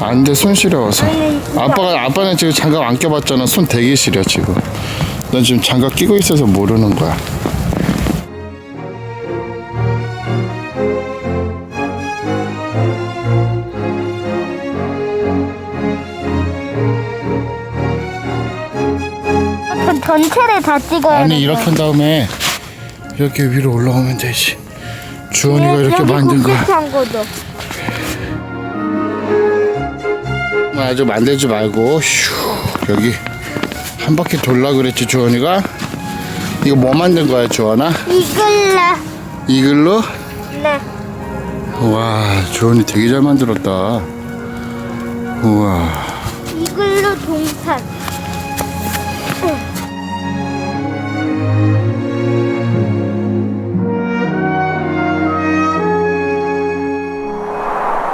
안 돼 손 시려워서. 아빠가 아빠는 지금 장갑 안 껴봤잖아. 손 되게 시려 지금. 넌 지금 장갑 끼고 있어서 모르는 거야. 전 전체를 다 찍어야 아니 돼. 이렇게 한 다음에 이렇게 위로 올라오면 되지. 주원이가 이렇게 만든 거야. 아주 만들지 말고 슈 여기 한 바퀴 돌라 그랬지 주원이가 이거 뭐 만든 거야 주원아 이글라. 이글로 네. 와 주원이 되게 잘 만들었다 우와 이글루 동산.